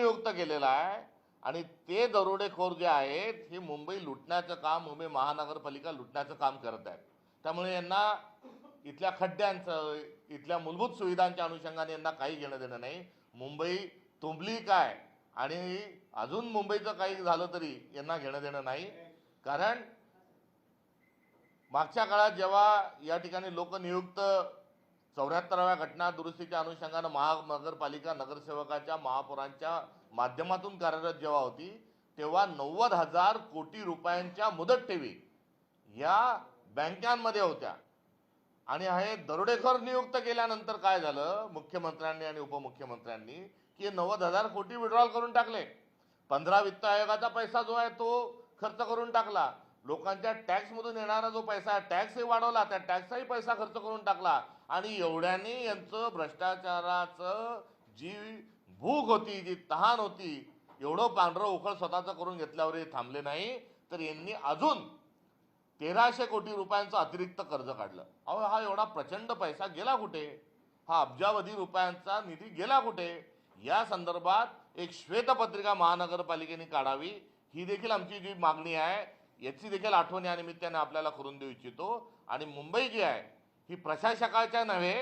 नियुक्त केलेला आहे. आणि ते दरोडेखोर जे आहेत हे मुंबई लुटण्याचं काम मुंबई महानगरपालिका लुटण्याचं काम करत आहेत. त्यामुळे यांना इथल्या खड्ड्यांचं इथल्या मूलभूत सुविधांच्या अनुषंगाने यांना काही घेणं देणं नाही. मुंबई तुंबली काय? आणि अजून मुंबईचं काही झालं तरी यांना घेणं देणं नाही. कारण मागच्या काळात जेव्हा या ठिकाणी लोक नियुक्त चौऱ्याहत्तराव्या घटना दुरुस्तीच्या अनुषंगानं महानगरपालिका नगरसेवकाच्या महापौरांच्या माध्यमातून कार्यरत जेव्हा होती तेव्हा नव्वद हजार कोटी रुपयांच्या मुदत ठेवी या बँकांमध्ये होत्या. आणि हे दरोडेखोर नियुक्त केल्यानंतर काय झालं? मुख्यमंत्र्यांनी आणि उपमुख्यमंत्र्यांनी की नव्वद हजार कोटी विड्रॉल करून टाकले. पंधरा वित्त आयोगाचा पैसा जो आहे तो खर्च करून टाकला. लोकांच्या टॅक्समधून येणारा जो पैसा आहे टॅक्सही वाढवला. त्या टॅक्सचाही पैसा खर्च करून टाकला. आणि एवढ्याने यांचं भ्रष्टाचाराचं जी भूक होती जी तहान होती एवढं पांढरं उखळ स्वतःचं करून घेतल्यावर हे थांबले नाही तर यांनी अजून तेराशे कोटी रुपयांचं अतिरिक्त कर्ज काढलं. अहो हा एवढा प्रचंड पैसा गेला कुठे? हा अब्जावधी रुपयांचा निधी गेला कुठे? या संदर्भात एक श्वेतपत्रिका महानगरपालिकेने काढावी ही देखील आमची जी मागणी आहे याची देखील आठवण या निमित्ताने आपल्याला करून देऊ इच्छितो. आणि मुंबई जी आहे ही प्रशासकाच्या नव्हे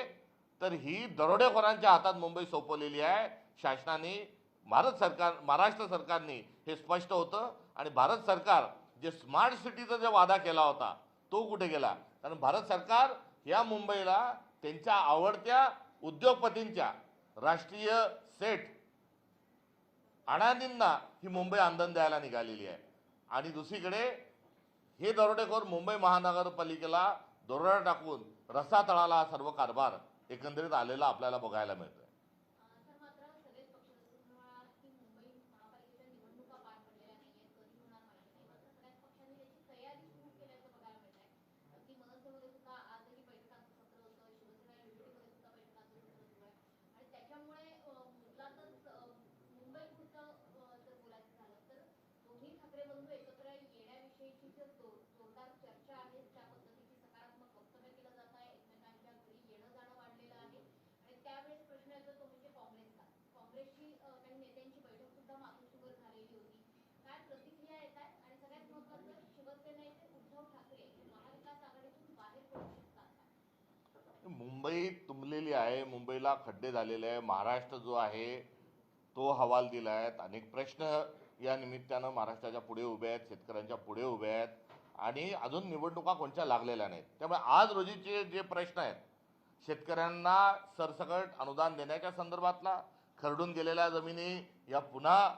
तर ही दरोडेखोरांच्या हातात मुंबई सोपवलेली आहे. शासनाने भारत सरकार महाराष्ट्र सरकारने हे स्पष्ट होतं आणि भारत सरकार जे स्मार्ट सिटीचा जो वादा केला होता तो कुठे गेला? कारण भारत सरकार या मुंबईला त्यांच्या आवडत्या उद्योगपतींच्या राष्ट्रीय सेठ अडाणींना ही मुंबई आंदण द्यायला निघालेली आहे. आणि दुसरीकडे हे दरोडेखोर मुंबई महानगरपालिकेला दरोडा टाकून रसातळाला हा सर्व कारभार एकंदरीत आलेला आपल्याला बघायला मिळतो सर मात्र सगळेच पक्ष जसं तुम्ही म्हणालात की मुंबई महापालिकेच्या निवडणुका पार पडलेल्या नाहीयेत कधी होणार माहिती नाही मात्र सगळ्याच पक्षांनी याची तयारी सुरू केल्याचं बघायला मिळत आहे अगदी मनसेमध्ये सुद्धा आजही बैठकांचं सत्र होतं शिवसेना युनिटीमध्ये सुद्धा बैठकांचं सत्र सुरू आहे आणि त्याच्यामुळे अ, मुद्दातच अ, मुंबईपुरतं अ, जर बोलायचं झालं तर दोन्ही ठाकरे बंधू एकत्र येण्याविषयीची जर जोर- जोरदार चर्चा आहे त्या पद्धतीची सकारात्मक वक्तव्य केलं जात आहे एकमेकांच्या घरी येणं जाणं वाढलेलं आहे आणि त्यावेळेस प्रश्न येतो तो म्हणजे काँग्रेसचा काँग्रेसची अ, काही नेत्यांची बैठक सुद्धा मातोश्रीवर झालेली होती काय प्रतिक्रिया येत आहेत आणि सगळ्यात महत्वाचं शिवसेनेचे उद्धव ठाकरे हे महाविकास आघाडीतून बाहेर पडू शकतात का? मुंबई तुंबलेली आहे मुंबईला खड्डे झालेले आहे महाराष्ट्र जो आहे तो हवाल दिला आहेत अनेक प्रश्न या निमित्तानं महाराष्ट्राच्या पुढे उभे आहेत शेतकऱ्यांच्या पुढे उभे आहेत आणि अजून निवडणुका कोणत्या लागलेल्या नाहीत. त्यामुळे आज रोजीचे जे प्रश्न आहेत शेतकऱ्यांना सरसकट अनुदान देण्याच्या संदर्भातला खरडून गेलेल्या जमिनी या पुन्हा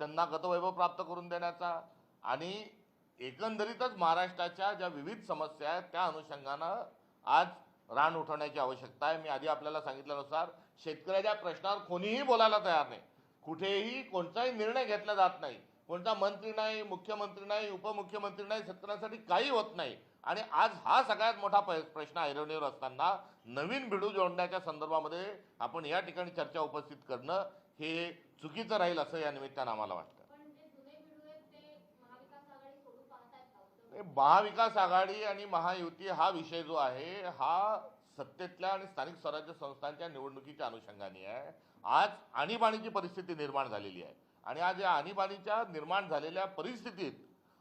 त्यांना गतवैभव प्राप्त करून देण्याचा आणि एकंदरीतच महाराष्ट्राच्या ज्या विविध समस्या आहेत त्या अनुषंगानं आज रान उठवण्याची आवश्यकता आहे. मी आधी आपल्याला सांगितल्यानुसार शेतकऱ्याच्या प्रश्नावर कोणीही बोलायला तयार नाही. कुठेही कोणताही निर्णय घेतला जात नाही. कोणता मंत्री नाही मुख्यमंत्री नाही उपमुख्यमंत्री नाही शेतकऱ्यांसाठी काही होत नाही. आणि आज हा सगळ्यात मोठा प- प्रश्न ऐरवणीवर असताना नवीन भिडू जोडण्याच्या संदर्भामध्ये आपण या ठिकाणी चर्चा उपस्थित करणं हे चुकीचं राहील असं या निमित्तानं आम्हाला वाटतं पण जे जुने बिडू आहेत ते महाविकास आघाडी सोडू पाहतायत का उद्धव हे महाविकास आघाडी आणि महायुती हा विषय जो आहे हा सत्तेतल्या आणि स्थानिक स्वराज्य संस्थांच्या निवडणुकीच्या अनुषंगाने आहे. आज आणीबाणीची परिस्थिती निर्माण झालेली आहे. आणि आज या आणीबाणीच्या निर्माण झालेल्या परिस्थितीत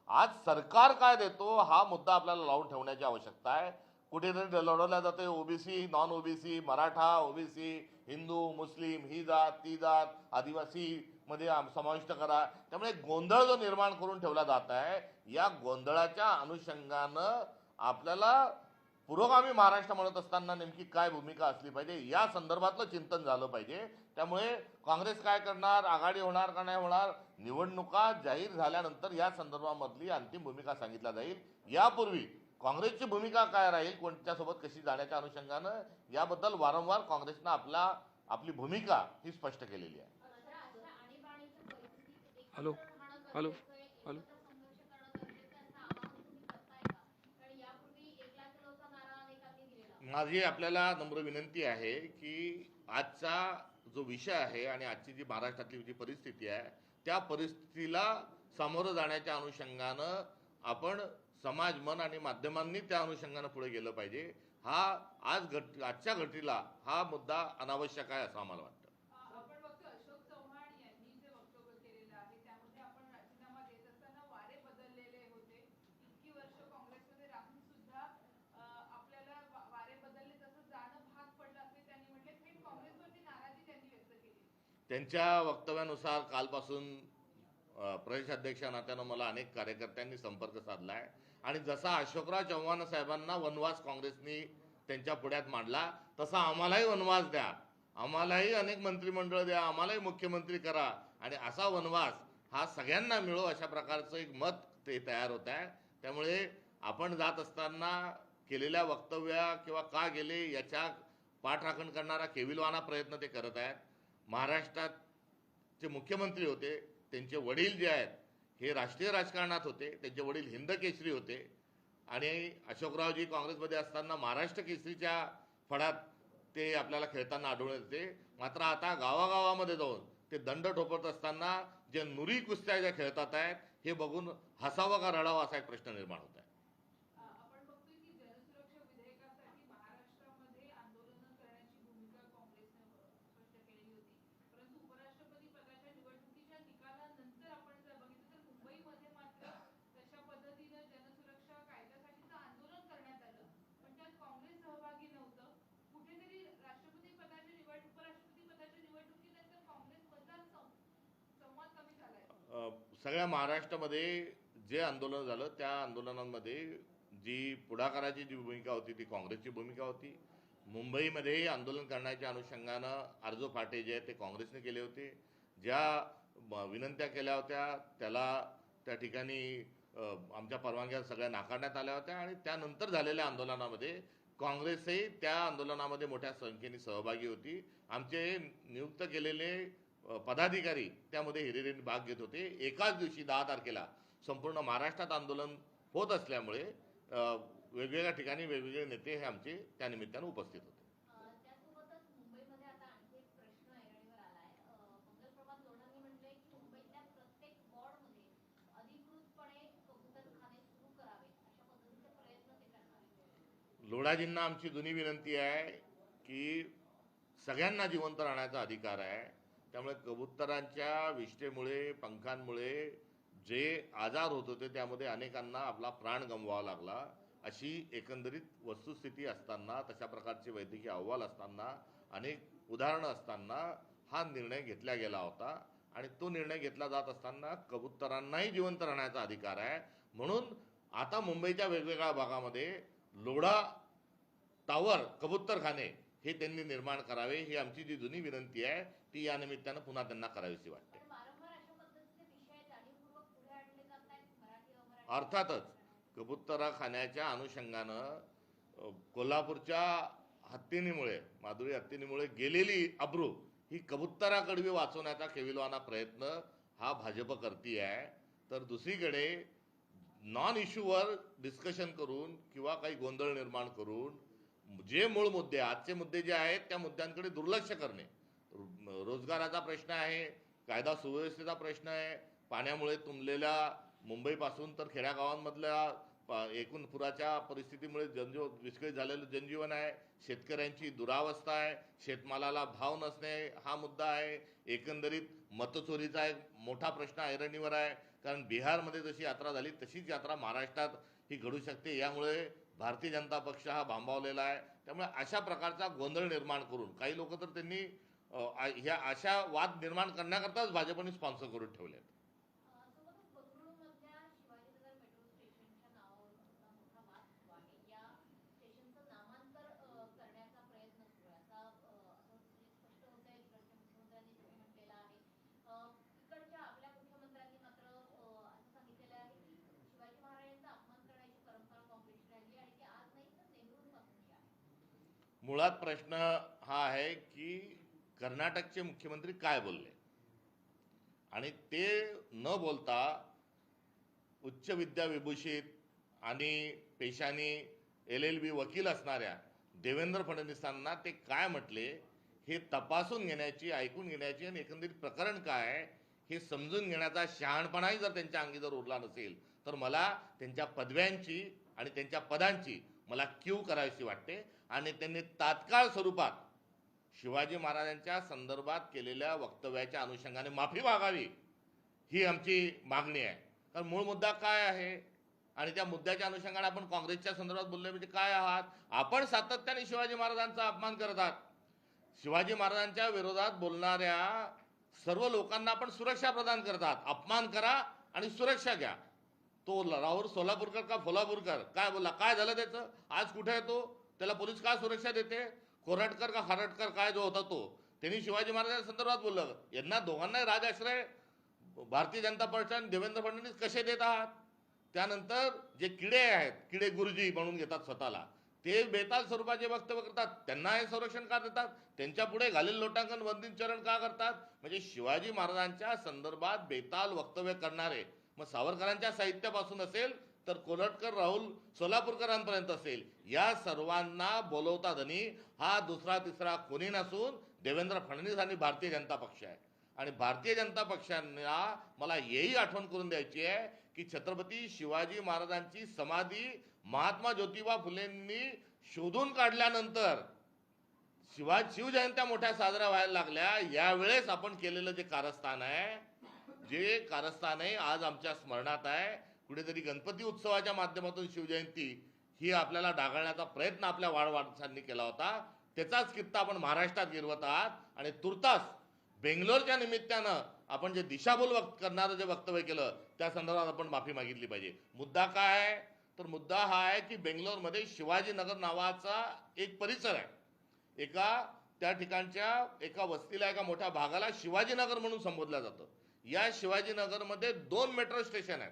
आज सरकार काय देतो हा मुद्दा आपल्याला लावून ठेवण्याची आवश्यकता आहे. कुठेतरी लढवल्या जाते OBC non OBC Maratha OBC Hindu Muslim ही जात ती जात आदिवासी मध्ये समाविष्ट करा. त्यामुळे गोंधळ जो निर्माण करून ठेवला जात आहे या गोंधळाच्या अनुषंगानं आपल्याला पुरोगामी महाराष्ट्र म्हणत असताना नेमकी काय भूमिका असली पाहिजे या संदर्भातलं चिंतन झालं पाहिजे त्यामुळे काँग्रेस काय करणार आघाडी होणार का नाही होणार निवडणुका जाहीर झाल्यानंतर या संदर्भामधली अंतिम भूमिका सांगितल्या जाईल यापूर्वी काँग्रेसची भूमिका काय राहील कोणत्यासोबत कशी जाण्याच्या अनुषंगानं याबद्दल वारंवार काँग्रेसनं आपला आपली भूमिका ही स्पष्ट केलेली आहे हॅलो? हॅलो? हॅलो? एकत्र संघर्ष करणं गरजेचं आहे असं आवाहन तुम्ही करताय का कारण यापूर्वी एकला चलोचा नारा अनेकांनी दिलेला माझी आपल्याला नम्र विनंती आहे की आजचा जो विषय आहे आणि आजची जी महाराष्ट्रातली जी परिस्थिती आहे त्या परिस्थितीला सामोरं जाण्याच्या अनुषंगानं आपण समाज मन आणि माध्यमांनी त्या अनुषंगानं पुढे गेलं पाहिजे. हा आज घट आजच्या घटीला हा मुद्दा अनावश्यक आहे असं आम्हाला वाटतं आपण बघतो अशोक चव्हाण यांनी जे वक्तव्य त्यांच्या वक्तव्यानुसार कालपासून प्रदेशाध्यक्षा नात्यानं मला अनेक कार्यकर्त्यांनी संपर्क साधला आहे आणि जसा अशोकराव चव्हाण साहेबांना वनवास काँग्रेसनी त्यांच्या पुढ्यात मांडला तसा आम्हालाही वनवास द्या. आम्हालाही अनेक मंत्रिमंडळ द्या आम्हालाही मुख्यमंत्री करा. आणि असा वनवास हा सगळ्यांना मिळो अशा प्रकारचं एक मत ते तयार होत आहे. त्यामुळे आपण जात असताना केलेल्या वक्तव्या किंवा का गेले याच्या पाठराखण करणारा केविलवाना प्रयत्न ते करत आहेत. महाराष्ट्रात जे मुख्यमंत्री होते त्यांचे वडील जे आहेत हे राष्ट्रीय राजकारणात होते त्यांचे वडील हिंद केसरी होते. आणि अशोकरावजी काँग्रेसमध्ये असताना महाराष्ट्र केसरीच्या फडात ते आपल्याला खेळताना आढळून येते. मात्र आता गावागावामध्ये जाऊन ते दंड ठोपत असताना जे नुरी कुस्त्या ज्या खेळतात आहेत हे बघून हसावं का रडावं असा एक प्रश्न निर्माण होत आहे अ, आपण बघतोय की जनसुरक्षा विधेयकासाठी महाराष्ट्रामध्ये आंदोलनं करण्याची भूमिका काँग्रेसने अ, स्पष्ट केलेली होती परंतु उपराष्ट्रपती पदाच्या निवडणुकीच्या निकालानंतर आपण जर बघितलं तर मुंबईमध्ये मात्र तशा पद्धतीनं जनसुरक्षा कायद्यासाठीचं आंदोलन करण्यात आलं पण त्यात काँग्रेस सहभागी नव्हतं कुठेतरी राष्ट्रपती पदाच्या निवड उपराष्ट्रपती पदाच्या निवडणुकीनंतर काँग्रेसमधला सं- संवाद कमी झालाय अ, सगळ्या महाराष्ट्रामध्ये जे आंदोलन झालं त्या आंदोलनांमध्ये जी पुढाकाराची जी भूमिका होती ती काँग्रेसची भूमिका होती. मुंबईमध्येही आंदोलन करण्याच्या अनुषंगानं अर्ज फाटे जे आहेत ते काँग्रेसने केले होते. ज्या म- विनंत्या केल्या होत्या त्याला त्या ठिकाणी आमच्या परवानग्या सगळ्या नाकारण्यात आल्या होत्या आणि त्यानंतर झालेल्या आंदोलनामध्ये काँग्रेसही त्या आंदोलनामध्ये मोठ्या संख्येने सहभागी होती. आमचे नियुक्त केलेले पदाधिकारी त्यामध्ये हिरिरीने भाग घेत होते. एकाच दिवशी दहा तारखेला संपूर्ण महाराष्ट्रात आंदोलन होत असल्यामुळे वेगवेगळ्या ठिकाणी वेगवेगळे नेते हे आमचे त्या निमित्तानं उपस्थित होते. लोढाजींना आमची जुनी विनंती आहे की सगळ्यांना जिवंत राहण्याचा अधिकार आहे. त्यामुळे कबुतरांच्या विष्ठेमुळे पंखांमुळे जे आजार होत होते त्यामध्ये अनेकांना आपला प्राण गमवावा लागला. अशी एकंदरीत वस्तुस्थिती असताना तशा प्रकारचे वैद्यकीय अहवाल असताना अनेक उदाहरणं असताना हा निर्णय घेतला गेला होता. आणि तो निर्णय घेतला जात असताना कबुतरांनाही जिवंत राहण्याचा अधिकार आहे. म्हणून आता मुंबईच्या वेगवेगळ्या भागामध्ये लोढा टावर कबुतरखाने हे त्यांनी निर्माण करावे ही आमची जी जुनी विनंती आहे. ती या निमित्तानं पुन्हा त्यांना करावीशी वाटते. अर्थातच कबुतरखान्याच्या अनुषंगानं कोल्हापूरच्या हत्तीनीमुळे माधुरी हत्तीनीमुळे गेलेली अब्रू ही कबुतराकडवी वाचवण्याचा केविलवाना प्रयत्न हा भाजप करती आहे तर दुसरीकडे नॉन इश्यूवर डिस्कशन करून किंवा काही गोंधळ निर्माण करून जे मूळ मुद्दे आजचे मुद्दे जे आहेत त्या मुद्द्यांकडे दुर्लक्ष करणे. रोजगाराचा प्रश्न आहे कायदा सुव्यवस्थेचा प्रश्न आहे. पाण्यामुळे तुंबलेल्या मुंबईपासून तर खेड्यागावांमधल्या प- एकूण पुराच्या परिस्थितीमुळे जनजीव विस्कळीत झालेलं जनजीवन आहे. शेतकऱ्यांची दुरावस्था आहे. शेतमालाला भाव नसणे हा मुद्दा आहे. एकंदरीत मतचोरीचा एक मोठा प्रश्न ऐरणीवर आहे. कारण बिहारमध्ये जशी यात्रा झाली तशीच यात्रा महाराष्ट्रात ही घडू शकते. यामुळे भारतीय जनता पक्ष हा भांबावलेला आहे. त्यामुळे अशा प्रकारचा गोंधळ निर्माण करून काही लोक तर त्यांनी ह्या अशा वाद निर्माण करण्याकरताच भाजपने स्पॉन्सर करून ठेवले आहेत अं, सोबतच बंगळुरूमधल्या शिवाजीनगर मेट्रो स्टेशनच्या नावावरून सुद्धा मोठा वाद सुरू आहे. या स्टेशनचं नामांतर अं, करण्याचा प्रयत्न सुरू आहे. असा अं, असं स्पष्ट होत आहे इकडच्या मुख्यमंत्र्यांनी तुम्ही म्हटलेलं आहे. अं, इकडच्या आपल्या मुख्यमंत्र्यांनी मात्र अं, असं सांगितलेलं आहे की शिवाजी महाराजांचा अपमान करण्याची परंपरा काँग्रेसची राहिली आणि ती आज नाही तर नेहरूंपासूनची आहे. मुळात प्रश्न हा आहे की कर्नाटकचे मुख्यमंत्री काय बोलले? आणि ते न बोलता उच्च विद्या विभूषित आणि पेशाने एल एल बी वकील असणाऱ्या देवेंद्र फडणवीसांना ते काय म्हटले हे तपासून घेण्याची ऐकून घेण्याची आणि एकंदरीत प्रकरण काय हे समजून घेण्याचा शहाणपणाही जर त्यांच्या अंगी जर उरला नसेल तर मला त्यांच्या पदव्यांची आणि त्यांच्या पदांची मला क्यू करावीशी वाटते. आणि त्यांनी तात्काळ स्वरूपात शिवाजी महाराजांच्या संदर्भात केलेल्या वक्तव्याच्या अनुषंगाने माफी मागावी ही आमची मागणी आहे. कारण मूळ मुद्दा काय आहे? आणि त्या मुद्द्याच्या अनुषंगाने आपण काँग्रेसच्या संदर्भात बोलले म्हणजे काय आहात? आपण सातत्याने शिवाजी महाराजांचा अपमान करत आहात. शिवाजी महाराजांच्या विरोधात बोलणाऱ्या सर्व लोकांना आपण सुरक्षा प्रदान करतात अपमान करा आणि सुरक्षा घ्या. तो राहुल सोलापूरकर का फोलापूरकर? काय बोलला? काय झालं त्याचं? आज कुठे येतो त्याला पोलीस का सुरक्षा देते? कोरटकर का खारटकर काय जो होता तो त्यांनी शिवाजी महाराजांच्या संदर्भात बोललं. यांना दोघांनाही राजाश्रय भारतीय जनता पक्ष आणि देवेंद्र फडणवीस कसे देत आहात? त्यानंतर जे किडे आहेत किडे गुरुजी म्हणून घेतात स्वतःला ते बेताल स्वरूपाचे वक्तव्य करतात त्यांना हे संरक्षण का देतात? त्यांच्या पुढे घालील लोटांकन वंदितचरण का करतात? म्हणजे शिवाजी महाराजांच्या संदर्भात बेताल वक्तव्य करणारे मग सावरकरांच्या साहित्यापासून असेल तर कोलटकर राहुल सोलापूरकरांपर्यंत असेल. या सर्वांना बोलवता धनी हा दुसरा तिसरा कोणी नसून देवेंद्र फडणवीस आणि भारतीय जनता पक्ष आहे. आणि भारतीय जनता पक्षांना मला हेही आठवण करून द्यायची आहे की छत्रपती शिवाजी महाराजांची समाधी महात्मा ज्योतिबा फुलेंनी शोधून काढल्यानंतर शिवा शिवजयंत्या मोठ्या साजऱ्या व्हायला लागल्या. यावेळेस आपण केलेलं जे कारस्थान आहे जे कारस्थान आहे आज आमच्या स्मरणात आहे कुठेतरी गणपती उत्सवाच्या माध्यमातून शिवजयंती ही आपल्याला डागाळण्याचा प्रयत्न आपल्या वाढवाडसांनी केला होता. त्याचाच कित्ता आपण महाराष्ट्रात गिरवत आहात. आणि तुर्तास बेंगलोरच्या निमित्तानं आपण जे दिशाभूल वक्त करणारं जे वक्तव्य केलं त्या संदर्भात आपण माफी मागितली पाहिजे. मुद्दा काय आहे? तर मुद्दा हा आहे की बेंगलोरमध्ये शिवाजीनगर नावाचा एक परिसर आहे. एका त्या ठिकाणच्या एका वस्तीला एका मोठ्या भागाला शिवाजीनगर म्हणून संबोधलं जातं. या शिवाजीनगरमध्ये दोन मेट्रो स्टेशन आहेत.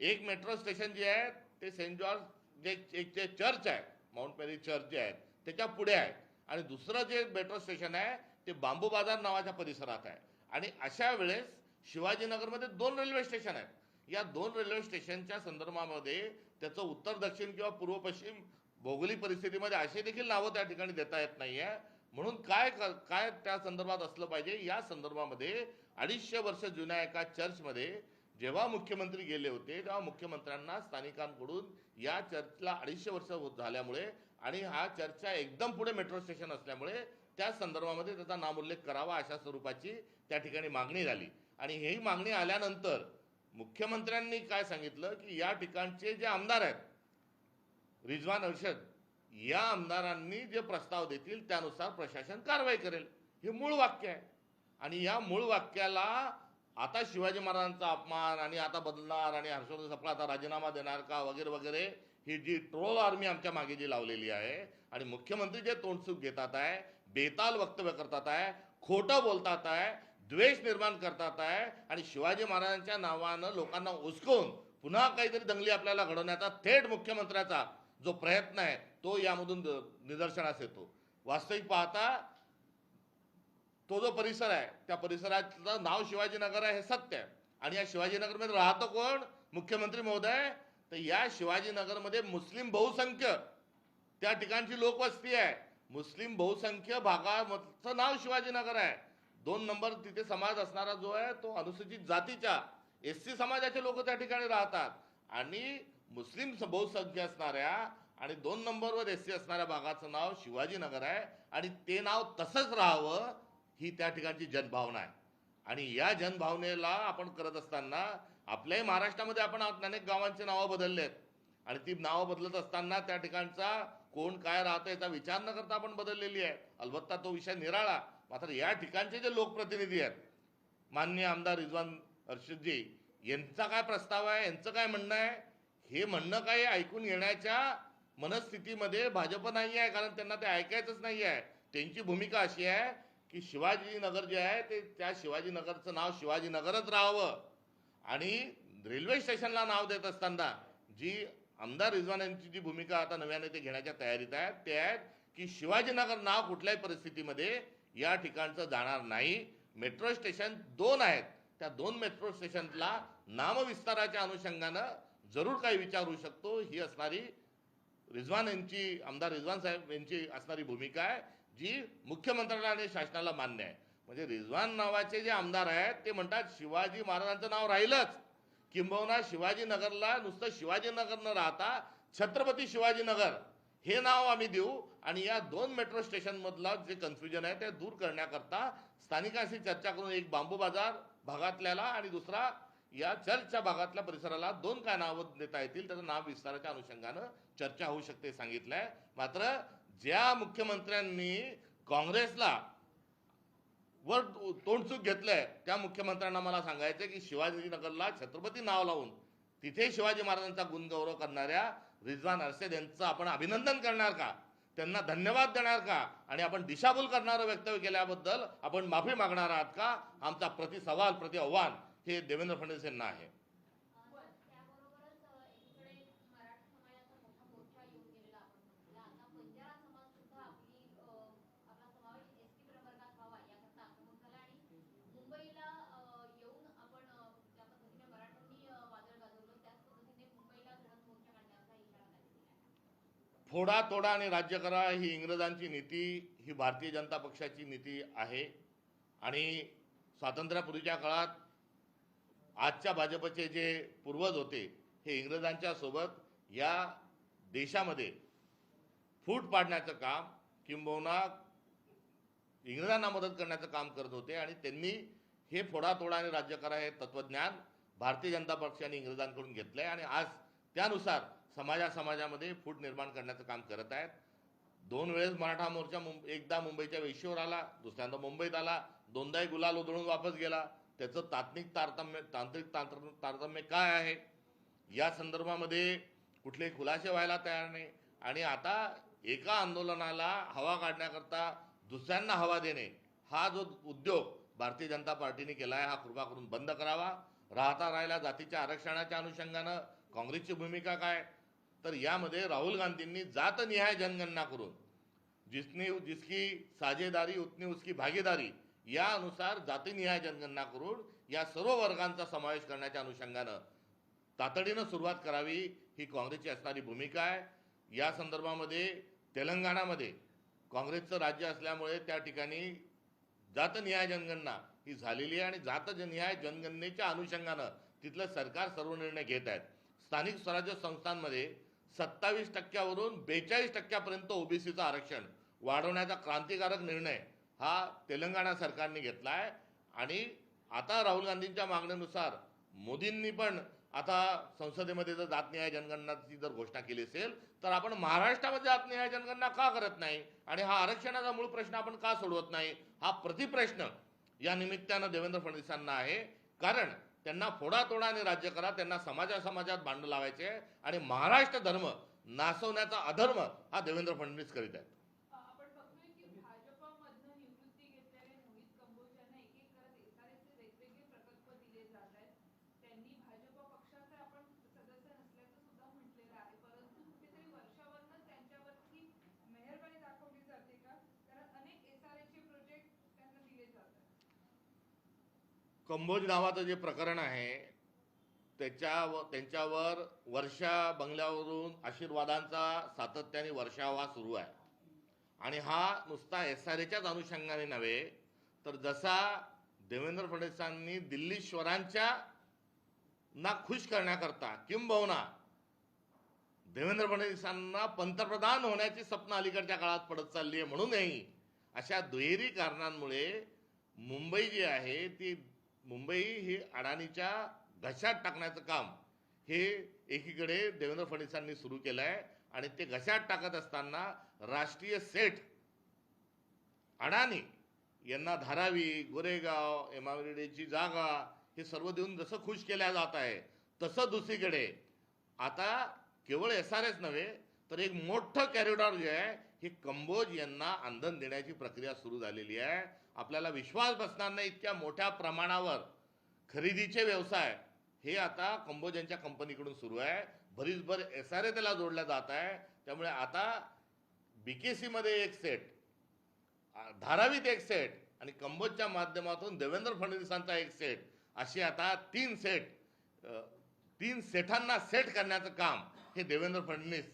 एक मेट्रो स्टेशन जे आहे ते सेंट जॉर्ज जे एक जे चर्च आहे माउंट मेरी चर्च जे आहे त्याच्या पुढे आहे. आणि दुसरं जे मेट्रो स्टेशन आहे ते बांबू बाजार नावाच्या परिसरात आहे. आणि अशा वेळेस शिवाजीनगरमध्ये दोन रेल्वे स्टेशन आहेत. या दोन रेल्वे स्टेशनच्या संदर्भामध्ये त्याचं उत्तर दक्षिण किंवा पूर्व पश्चिम भौगोलिक परिस्थितीमध्ये असे देखील नावं त्या ठिकाणी देता येत नाहीये. म्हणून काय काय त्या संदर्भात असलं पाहिजे या संदर्भामध्ये अडीचशे वर्ष जुन्या एका चर्चमध्ये जेव्हा मुख्यमंत्री गेले होते तेव्हा मुख्यमंत्र्यांना स्थानिकांकडून या चर्चला अडीचशे वर्ष होत झाल्यामुळे आणि हा चर्चा एकदम पुढे मेट्रो स्टेशन असल्यामुळे त्या संदर्भामध्ये त्याचा नामोल्लेख करावा अशा स्वरूपाची त्या ठिकाणी मागणी झाली. आणि ही मागणी आल्यानंतर मुख्यमंत्र्यांनी काय सांगितलं की या ठिकाणचे जे आमदार आहेत रिजवान अर्शद या आमदारांनी जे प्रस्ताव देतील त्यानुसार प्रशासन कारवाई करेल. हे मूळ वाक्य आहे. आणि या मूळ वाक्याला आता शिवाजी महाराजांचा अपमान आणि आता बदलणार आणि हर्षवर्धन सपळा आता राजीनामा देणार का वगैरे वगैरे ही जी ट्रोल आर्मी आमच्या मागे जी लावलेली आहे आणि मुख्यमंत्री जे तोंडसूक घेतात आहे बेताल वक्तव्य करतात आहे खोटं बोलतात आहे द्वेष निर्माण करतात आहे आणि शिवाजी महाराजांच्या नावानं लोकांना उचकून पुन्हा काहीतरी दंगली आपल्याला घडवण्याचा थेट मुख्यमंत्र्याचा जो प्रयत्न आहे तो यामधून निदर्शनास येतो. वास्तविक पाहता तो जो परिसर आहे त्या परिसराचं नाव शिवाजीनगर आहे हे सत्य आहे. आणि या शिवाजीनगरमध्ये राहतो कोण? मुख्यमंत्री महोदय. तर या शिवाजीनगरमध्ये मुस्लिम बहुसंख्य त्या ठिकाणची लोकवस्ती आहे. मुस्लिम बहुसंख्य भागाचं नाव शिवाजीनगर आहे. दोन नंबर तिथे समाज असणारा जो आहे तो अनुसूचित जातीच्या एस सी समाजाचे लोक त्या ठिकाणी राहतात. आणि मुस्लिम बहुसंख्य असणाऱ्या आणि दोन नंबरवर एस सी असणाऱ्या भागाचं नाव शिवाजीनगर आहे. आणि ते नाव तसंच राहावं ही त्या ठिकाणची जनभावना आहे. आणि या जनभावनेला आपण करत असताना आपल्याही महाराष्ट्रामध्ये आपण अनेक गावांची नावं बदलले आहेत. आणि ती नावं बदलत असताना त्या ठिकाणचा कोण काय राहतं याचा विचार न करता आपण बदललेली आहे. अलबत्ता तो विषय निराळा. मात्र या ठिकाणचे जे लोकप्रतिनिधी आहेत मान्य आमदार रिजवान अर्षदजी यांचा काय प्रस्ताव आहे यांचं काय म्हणणं आहे हे म्हणणं काय ऐकून घेण्याच्या मनस्थितीमध्ये भाजप नाही आहे कारण त्यांना ते ऐकायचंच नाही आहे त्यांची भूमिका अशी आहे की शिवाजीनगर जे आहे ते त्या शिवाजीनगरचं नाव शिवाजीनगरच राहावं. आणि रेल्वे स्टेशनला नाव देत असताना जी आमदार रिजवान यांची जी भूमिका आता नव्याने ते घेण्याच्या तयारीत आहेत ते आहेत की शिवाजीनगर नाव कुठल्याही परिस्थितीमध्ये या ठिकाणचं जाणार नाही. मेट्रो स्टेशन दोन आहेत. त्या दोन मेट्रो स्टेशनला नामविस्ताराच्या अनुषंगानं जरूर काही विचार होऊ शकतो. ही असणारी रिजवान यांची आमदार रिजवान साहेब यांची असणारी भूमिका आहे. जी मुख्यमंत्र्यांना आणि शासनाला मान्य आहे. म्हणजे रिजवान नावाचे जे आमदार आहेत ते म्हणतात शिवाजी महाराजांचं नाव राहिलंच. किंबहुना शिवाजीनगरला नुसतं शिवाजीनगर न राहता छत्रपती शिवाजीनगर हे नाव आम्ही देऊ आणि या दोन मेट्रो स्टेशनमधला जे कन्फ्युजन आहे ते दूर करण्याकरता स्थानिकांशी चर्चा करून एक बांबू बाजार भागातल्याला आणि दुसरा या चर्चच्या भागातल्या परिसराला दोन काय नावं देता येतील त्याचं नाव विस्ताराच्या अनुषंगानं चर्चा होऊ शकते सांगितलंय. मात्र ज्या मुख्यमंत्र्यांनी काँग्रेसला वर तोंडचूक घेतलंय त्या मुख्यमंत्र्यांना मला सांगायचं की शिवाजीनगरला छत्रपती नाव लावून तिथे शिवाजी महाराजांचा गुणगौरव करणाऱ्या रिजवान अरशद यांचं आपण अभिनंदन करणार का? त्यांना धन्यवाद देणार का? आणि आपण दिशाभूल करणारं वक्तव्य केल्याबद्दल आपण माफी मागणार आहात का? आमचा प्रति सवाल प्रति आव्हान हे देवेंद्र फडणवीस यांना आहे अं, त्याबरोबरच अं, एकीकडे मराठा समाजाचा मोठा मोर्चा येऊन गेलेला आपण म्हटलं आता बंजारा समाज सुद्धा आपली अं, आपला समावेश एस टी प्रवर्गात व्हावा याकरता आक्रमक झाला आणि मुंबईला अं, येऊन आपण अं, ज्या पद्धतीने मराठ्यांनी अं, वादळ गाजवलं त्याच पद्धतीने मुंबईला धडक मोर्चा काढण्याचा इशारा त्यांनी दिला आहे फोडा तोडा आणि राज्य करा ही इंग्रजांची नीती ही भारतीय जनता पक्षाची नीती आहे. आणि स्वातंत्र्यापूर्वीच्या काळात आजच्या भाजपचे जे पूर्वज होते हे इंग्रजांच्या सोबत या देशामध्ये फूट पाडण्याचं काम किंबहुना इंग्रजांना मदत करण्याचं काम करत होते आणि त्यांनी हे फोडातोडा आणि राज्य करा हे तत्वज्ञान भारतीय जनता पक्षाने इंग्रजांकडून घेतलं आहे आणि आज त्यानुसार समाजा समाजामध्ये फूट निर्माण करण्याचं काम करत आहेत. दोन वेळेस मराठा मोर्चा मुं एकदा मुंबईच्या वेशीवर आला दुसऱ्यांदा मुंबईत आला दोनदाही गुलाल उधळून वापस गेला. त्याचं तात्विक तारतम्य तांत्रिक तांत्र तारतम्य काय आहे? या संदर्भामध्ये कुठले खुलासे व्हायला तयार नाही. आणि आता एका आंदोलनाला हवा काढण्याकरता दुसऱ्यांना हवा देणे हा जो उद्योग भारतीय जनता पार्टीने केला आहे हा कृपा करून बंद करावा. राहता राहिला जातीच्या आरक्षणाच्या अनुषंगानं काँग्रेसची भूमिका काय? तर यामध्ये राहुल गांधींनी जातनिहाय जनगणना करून जिसनी जिसकी साझेदारी उतनी उसकी भागीदारी यानुसार जातीनिहाय जनगणना करून या सर्व वर्गांचा समावेश करण्याच्या अनुषंगानं तातडीनं सुरुवात करावी ही काँग्रेसची असणारी भूमिका आहे. या संदर्भामध्ये तेलंगणामध्ये काँग्रेसचं राज्य असल्यामुळे त्या ठिकाणी जातनिहाय जनगणना ही झालेली आहे आणि जातनिहाय जनगणनेच्या अनुषंगानं तिथलं सरकार सर्व निर्णय घेत आहेत. स्थानिक स्वराज्य संस्थांमध्ये सत्तावीस टक्क्यावरून बेचाळीस टक्क्यापर्यंत ओबीसीचं आरक्षण वाढवण्याचा क्रांतिकारक निर्णय हा तेलंगणा सरकारने घेतला आहे आणि आता राहुल गांधींच्या मागणीनुसार मोदींनी पण आता संसदेमध्ये जर जातनिहाय जनगणनाची जर घोषणा केली असेल तर आपण महाराष्ट्रामध्ये जातनिहाय जनगणना का करत नाही? आणि हा आरक्षणाचा मूळ प्रश्न आपण का सोडवत नाही? हा प्रतिप्रश्न या निमित्तानं देवेंद्र फडणवीसांना आहे. कारण त्यांना फोडातोडा आणि राज्य करा त्यांना समाजा समाजात भांड लावायचे. आणि महाराष्ट्र धर्म नासवण्याचा अधर्म हा देवेंद्र फडणवीस करीत आहेत आपण बघतोय की भाजपमधनं निवृत्ती घेतलेले मोहित कंबोज यांना एक एक करत एसआरएचे वेगवेगळे प्रकल्प दिले जात आहेत त्यांनी भाजप पक्षाचे आपण सदस्य नसल्याचं सुद्धा म्हटलेलं आहे परंतु कुठेतरी वर्षावरनं त्यांच्यावरती मेहरबानी दाखवली जाते का कारण अनेक एसआरएचे प्रोजेक्ट त्यांना दिले जातात कंबोज नावाचं जे प्रकरण आहे त्याच्या त्यांच्यावर वर्षा बंगल्यावरून आशीर्वादांचा सातत्याने वर्षावा सुरू आहे. आणि हा नुसता एस आर एच्याच अनुषंगाने नव्हे तर जसा देवेंद्र फडणवीसांनी दिल्लीश्वरांच्या ना खुश करण्याकरता किंबहुना देवेंद्र फडणवीसांना पंतप्रधान होण्याची स्वप्न अलीकडच्या काळात पडत चालली आहे म्हणूनही अशा दुहेरी कारणांमुळे मुंबई जी आहे ती मुंबई ही अडाणीच्या घशात टाकण्याचं काम हे एकीकडे देवेंद्र फडणवीसांनी सुरू केलं आहे आणि ते घशात टाकत असताना राष्ट्रीय सेठ अडाणी यांना धारावी गोरेगाव एमाविडेची जागा हे सर्व देऊन जसं खुश केल्या जात आहे तसं दुसरीकडे. आता केवळ एस आर एस नव्हे तर एक मोठं कॅरिडॉर जे आहे हे कंबोज यांना अंधन देण्याची प्रक्रिया सुरू झालेली आहे. आपल्याला विश्वास बसणार नाही इतक्या मोठ्या प्रमाणावर खरेदीचे व्यवसाय. हे आता कंबोज यांच्या कंपनीकडून सुरू आहे. भरीसभर एस आर ए त्याला जोडल्या जात आहे. त्यामुळे आता बी के सीमध्ये एक सेट धारावीत एक सेट आणि कंबोजच्या माध्यमातून देवेंद्र फडणवीसांचा एक सेट अशी आता तीन सेट तीन सेठांना सेट करण्याचं काम हे देवेंद्र फडणवीस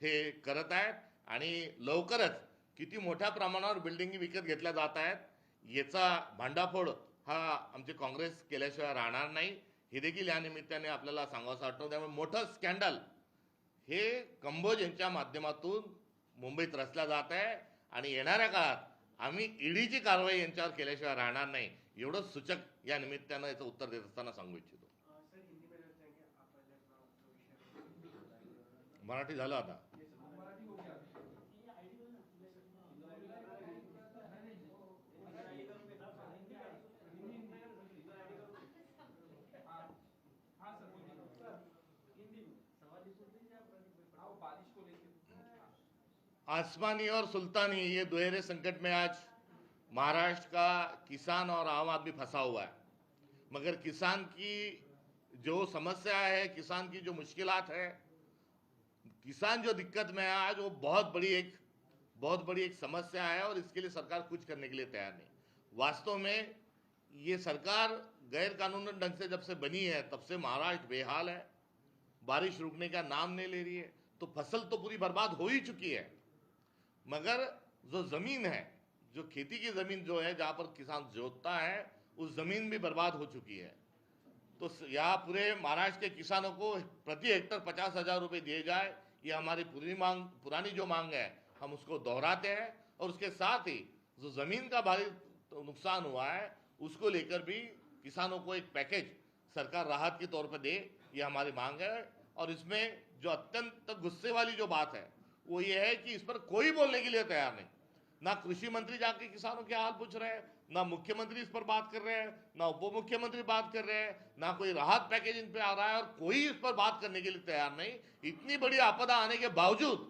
हे करत आहेत. आणि लवकरच किती मोठ्या प्रमाणावर बिल्डिंगी विकत घेतल्या जात आहेत याचा भांडाफोड हा आमची काँग्रेस केल्याशिवाय राहणार नाही. हे देखील या निमित्ताने आपल्याला सांगावंसं वाटतं. त्यामुळे मोठं स्कॅन्डल हे कंबोज यांच्या माध्यमातून मुंबईत रचल्या जात आहे. आणि येणाऱ्या काळात आम्ही ईडीची कारवाई यांच्यावर केल्याशिवाय राहणार नाही. एवढं सूचक या निमित्तानं याचं उत्तर देत असताना सांगू इच्छितो. मराठी झालं आता. आसमानी और सुल्तानी, ये दोहरे संकट में आज महाराष्ट्र का किसान और आम आदमी फंसा हुआ है। मगर किसान की जो समस्या है, किसान की जो मुश्किल है, किसान जो दिक्कत में है, आज वो बहुत बड़ी एक, बहुत बड़ी एक समस्या है और इसके लिए सरकार कुछ करने के लिए तैयार नहीं। वास्तव में ये सरकार गैर कानूनी ढंग से जब से बनी है, तब से महाराष्ट्र बेहाल है। बारिश रुकने का नाम नहीं ले रही है तो फ़सल तो पूरी बर्बाद हो ही चुकी है। मगर जो ज़मीन है, जो खेती की ज़मीन जो है, जहाँ पर किसान जोतता है, उस ज़मीन भी बर्बाद हो चुकी है। तो यहाँ पूरे महाराष्ट्र के किसानों को प्रति हेक्टर पचास हज़ार रुपये दिए जाए, ये हमारी पूरी मांग, पुरानी जो मांग है, हम उसको दोहराते हैं, और उसके साथ ही जो ज़मीन का भारी तो नुकसान हुआ है, उसको लेकर भी किसानों को एक पैकेज सरकार राहत के तौर पर दे, ये हमारी मांग है। और इसमें जो अत्यंत गुस्से वाली जो बात है, वो ये है कि इस पर कोई बोलने के लिए तैयार नहीं। ना कृषि मंत्री जाके किसानों के हाल पूछ रहे हैं, ना मुख्यमंत्री इस पर बात कर रहे हैं, ना उप मुख्यमंत्री बात कर रहे हैं, ना कोई राहत पैकेज इन पे आ रहा है और कोई इस पर बात करने के लिए तैयार नहीं। इतनी बड़ी आपदा आने के बावजूद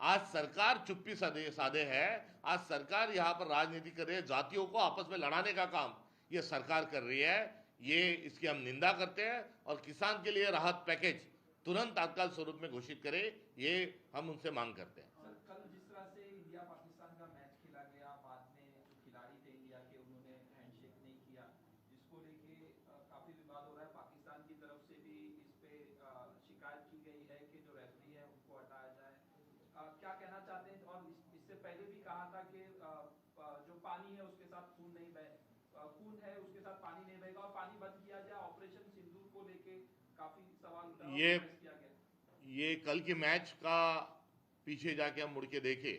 आज सरकार चुप्पी साधे साधे है। आज सरकार यहाँ पर राजनीति कर रही है, जातियों को आपस में लड़ाने का काम ये सरकार कर रही है। ये इसकी हम निंदा करते हैं और किसान के लिए राहत पैकेज तुरंत तात्काल स्वरूप में घोषित करे ये हम उनसे मांग करते हैं। सर कल जिस तरह से इंडिया पाकिस्तान का मैच खेला गया बाद में जो खिलाड़ी थे इंडिया के उन्होंने हैंडशेक नहीं किया जिसको लेके काफ़ी विवाद हो रहा है। पाकिस्तान की तरफ़ से भी इस पे शिकायत की गई है कि जो रेफरी है उनको हटाया जाए। क्या कहना चाहते हैं? और इससे पहले भी कहा था कि जो पानी है उसके साथ खून नहीं बहे खून है उसके साथ पानी नहीं बहेगा और पानी बंद किया जाए। ऑपरेशन सिंदूर को लेके काफ़ी सवाल ये- ये कल के मैच का पीछे जाके हम मुड़ के देखें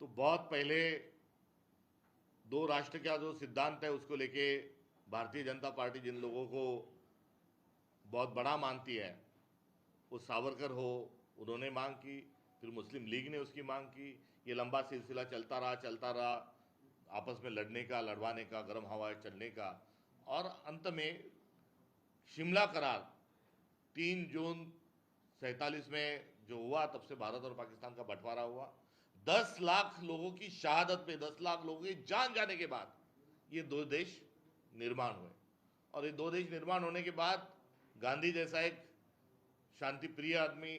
तो बहुत पहले दो राष्ट्र का जो सिद्धांत है उसको लेके भारतीय जनता पार्टी जिन लोगों को बहुत बड़ा मानती है, वो सावरकर हो, उन्होंने मांग की, फिर मुस्लिम लीग ने उसकी मांग की, ये लंबा सिलसिला चलता रहा चलता रहा, आपस में लड़ने का, लड़वाने का, गर्म हवा चलने का, और अंत में शिमला करार, तीन जून सैतालीस में जो हुआ, तब से भारत और पाकिस्तान का बंटवारा हुआ। दस लाख लोगों की शहादत पे, दस लाख लोगों की जान जाने के बाद ये दो देश निर्माण हुए। और ये दो देश निर्माण होने के बाद गांधी जैसा एक शांति प्रिय आदमी,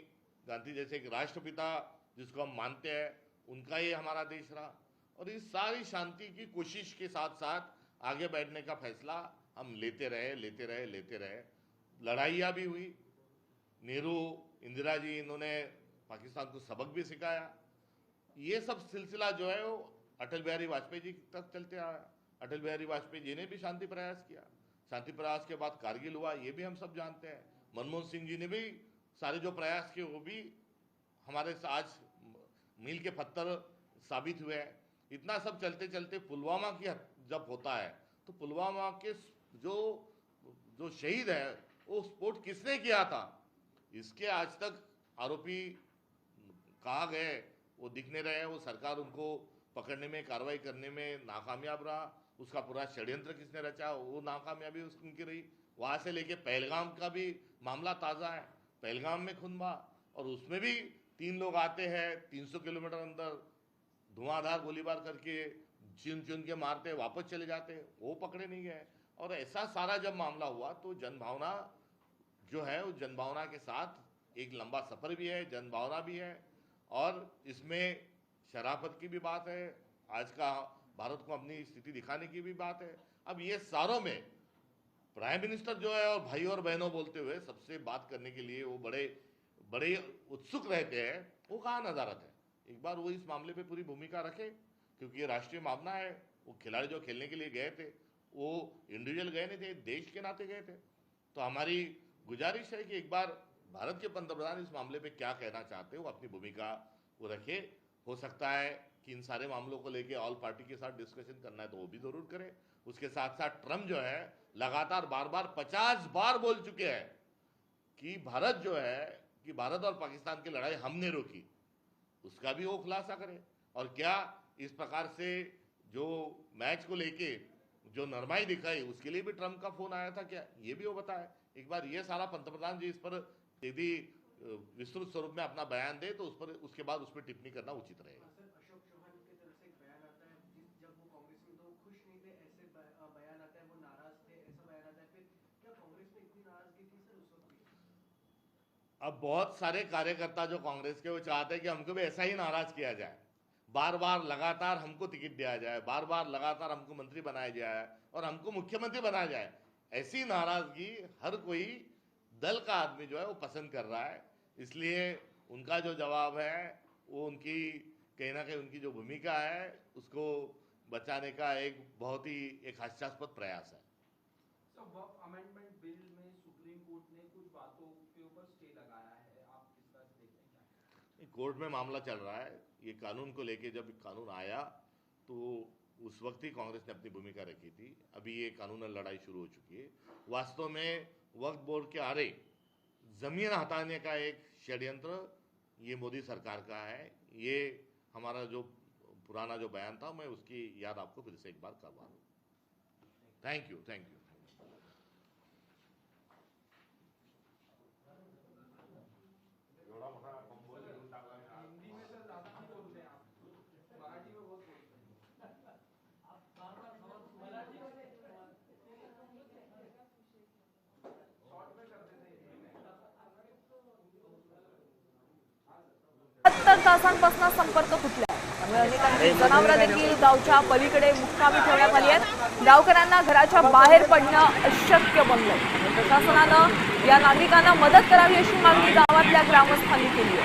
गांधी जैसे एक राष्ट्रपिता जिसको हम मानते हैं, उनका ये हमारा देश रहा। और इस सारी शांति की कोशिश के साथ साथ आगे बैठने का फैसला हम लेते रहे लेते रहे लेते रहे। लड़ाइयाँ भी हुई नेहरू, इंदिरा जी, इन्होंने पाकिस्तान को सबक भी सिखाया। ये सब सिलसिला जो है वो अटल बिहारी वाजपेयी जी तक चलते आया अटल बिहारी वाजपेयी जी ने भी शांति प्रयास किया। शांति प्रयास के बाद कारगिल हुआ, ये भी हम सब जानते हैं। मनमोहन सिंह जी ने भी सारे जो प्रयास किए, वो भी हमारे आज मील के पत्थर साबित हुए हैं। इतना सब चलते चलते पुलवामा की जब होता है तो पुलवामा के जो जो शहीद है, वो स्पोर्ट किसने किया था? इसके आज तक आरोपी कहा गए, वो दिखने रहे वो सरकार उनको पकड़ने में, कार्रवाई करने में नाकामयाब रहा। उसका पूरा षड्यंत्र किसने रचा, वो नाकामयाबी उनकी रही। वहाँ से लेके पहलगाम का भी मामला ताज़ा है। पहलगाम में खुनबा और उसमें भी तीन लोग आते हैं 300 किलोमीटर अंदर धुआंधार गोलीबार करके चुन चुन के मारते, वापस चले जाते वो पकड़े नहीं गए। और ऐसा सारा जब मामला हुआ तो जनभावना जो है उस जनभावना के साथ एक लंबा सफ़र भी है, जनभावना भी है और इसमें शराफत की भी बात है, आज का भारत को अपनी स्थिति दिखाने की भी बात है। अब ये सारों में प्राइम मिनिस्टर जो है और भाई और बहनों बोलते हुए सबसे बात करने के लिए वो बड़े बड़े उत्सुक रहते हैं, वो कहाँ नजारत है? एक बार वो इस मामले पे पूरी भूमिका रखे, क्योंकि ये राष्ट्रीय मामला है, वो खिलाड़ी जो खेलने के लिए गए थे, वो इंडिविजुअल गए नहीं थे, देश के नाते गए थे। तो हमारी गुजारिश है कि एक बार भारत के पंतप्रधान इस मामले पे क्या कहना चाहते हैं, वो अपनी भूमिका वो रखे। हो सकता है कि इन सारे मामलों को लेके ऑल पार्टी के साथ डिस्कशन करना है तो वो भी ज़रूर करें। उसके साथ साथ ट्रंप जो है, लगातार बार बार पचास बार बोल चुके हैं कि भारत जो है, कि भारत और पाकिस्तान की लड़ाई हमने रोकी, उसका भी वो खुलासा करें। और क्या इस प्रकार से जो मैच को लेके जो नरमाई दिखाई, उसके लिए भी ट्रंप का फ़ोन आया था क्या? ये भी वो बताए। एक बार ये सारा पंतप्रधान जी इस पर यदि विस्तृत स्वरूप में अपना बयान दे तो उस पर उसके बाद उस पर टिप्पणी करना उचित रहेगा। अब बहुत सारे कार्यकर्ता जो कांग्रेस के वो चाहते हैं कि हमको भी ऐसा ही नाराज़ किया जाए। बार बार लगातार हमको टिकट दिया जाए बार बार लगातार हमको मंत्री बनाया जाए और हमको मुख्यमंत्री बनाया जाए। ऐसी नाराज़गी हर कोई दल का आदमी जो है वो पसंद कर रहा है। इसलिए उनका जो जवाब है वो उनकी कहीं ना कहीं उनकी जो भूमिका है उसको बचाने का एक बहुत ही एक हास्यास्पद प्रयास है। अमेंडमेंट बिल में सुप्रीम कोर्ट ने कुछ बातों के ऊपर स्टे लगाया है। आप किस तरह से देखते हैं कोर्ट में मामला चल रहा है। ये कानून को लेके जब कानून आया तो उस वक्त ही कांग्रेस ने अपनी भूमिका रखी थी। अभी ये कानूनन लड़ाई शुरू हो चुकी है। वास्तव में वक्त बोर्ड के आरे, ज़मीन हटाने का एक षड्यंत्र ये मोदी सरकार का है। ये हमारा जो पुराना जो बयान था, मैं उसकी याद आपको फिर से एक बार करवा दूँ। थैंक यू थैंक यू तासांपासून संपर्क तुटला त्यामुळे अनेकांची जनावरं देखील गावच्या पलीकडे मुक्कामी ठेवण्यात आली आहेत. गावकऱ्यांना घराच्या बाहेर पडणं अशक्य बनलंय. प्रशासनानं या नागरिकांना मदत करावी अशी मागणी गावातल्या ग्रामस्थांनी केली आहे.